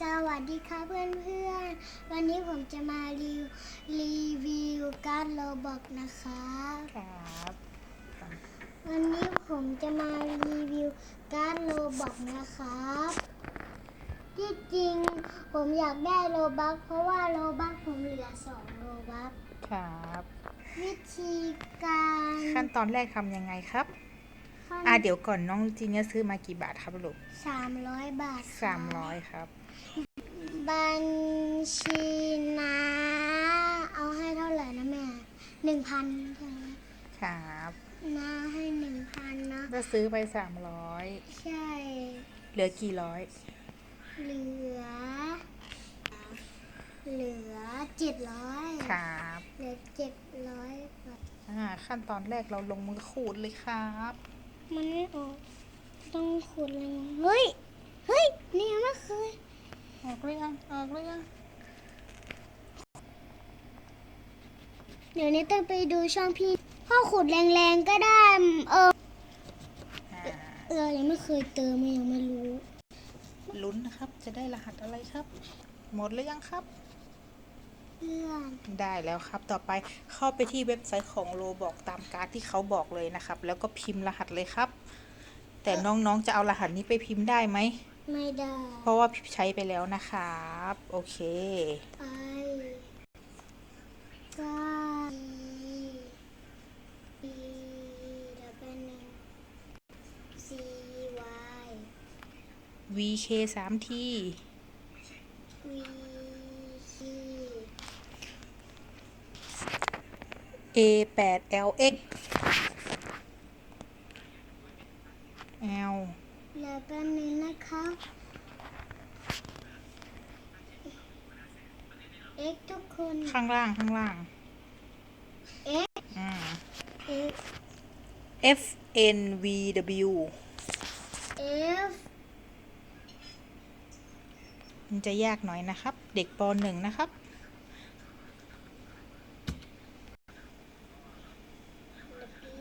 สวัสดีค่ะเพื่อนๆ วันนี้ผมจะมารีวิวรีวิวการ์ดโรบอกนะคะครับวันนี้ผมจะมารีวิวการ์ดโรบอกนะครับที่จริงผมอยากได้โรบักเพราะว่าโรบักผมเหลือสองโรบักครับ วิธีการขั้นตอนแรกทำยังไงครับอะเดี๋ยวก่อนน้องจีเนี่ยซื้อมากี่บาทครับลูกสามร้อยบาทค่ะสามร้อยครับ บัญชีนะเอาให้เท่าไหร่นะแม่หนึ่งพันใช่ไหมครับนาให้หนึ่งพันนะก็ซื้อไปสามร้อยใช่ เหลือกี่ร้อย เหลือ เหลือเจ็ดร้อยครับเหลือเจ็ดร้อยบาทอ่าขั้นตอนแรกเราลงมือขูดเลยครับ มันไม่ออกต้องขุดเลยนะเฮ้ย เฮ้ย นี่ยังไม่เคย ออกหรือยังออกหรือยังเดี๋ยวนี้ต้องไปดูช่องพี่พ่อขุดแรงๆก็ได้ เอออ่าเรายังไม่เคยเติมยังไม่รู้ ลุ้นนะครับ จะได้รหัสอะไรครับ หมดหรือยังครับ เพื่อน ได้แล้วครับ ต่อไปเข้าไปที่เว็บไซต์ของโลบอกตามการ์ดที่เขาบอกเลยนะครับ แล้วก็พิมพ์รหัสเลยครับ แต่น้องๆจะเอารหัสนี้ไปพิมพ์ได้ไหม ไม่ได้ เพราะว่าใช้ไปแล้วนะครับ โอเค ไปก็อีแล้วเป็นหนึ่ง C Y VK สามที V C A แปด LX L แล้วก็หนึ่งนะคะ X ทุกค น ข้างล่างข้างล่าง X อืม X F N V W F มันจะยากหน่อยนะครับ เด็กปหนึ่งนะครับ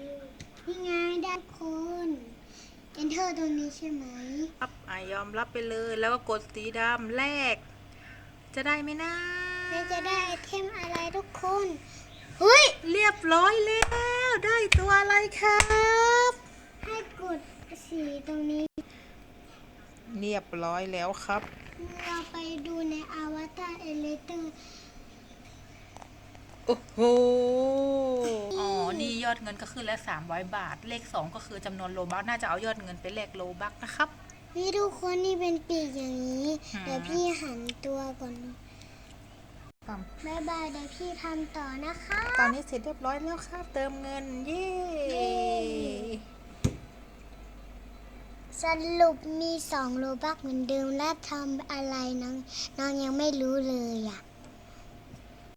W นี่ไงได้คน Enter ตรงนี้ใช่ไหม ครับอะยอมรับไปเลยแล้วก็กดสีดำแรกจะได้ไหมนะ แล้วจะได้ไอเทมอะไรทุกคนเฮ้ยเรียบร้อยแล้ว ได้ตัวอะไรครับ ให้กดสีตรงนี้ เรียบร้อยแล้วครับ เราไปดูในอวตารเอเลเตอร์โอ้โห อ๋อ นี่ยอดเงินก็ขึ้นแล้ว300 บาท เลข 2 ก็คือจำนวนโลบักน่าจะเอายอดเงินไปแลกโลบักนะครับ นี่ทุกคนนี่เป็นปีกอย่างนี้อืมเดี๋ยวพี่หันตัวก่อน บายบายเดี๋ยวพี่ทำต่อนะคะ ตอนนี้เสร็จเรียบร้อยแล้วครับ เติมเงิน เย้เย้สรุปมีสองโลบักเหมือนเดิมและทำอะไรน้องน้องยังไม่รู้เลยอะ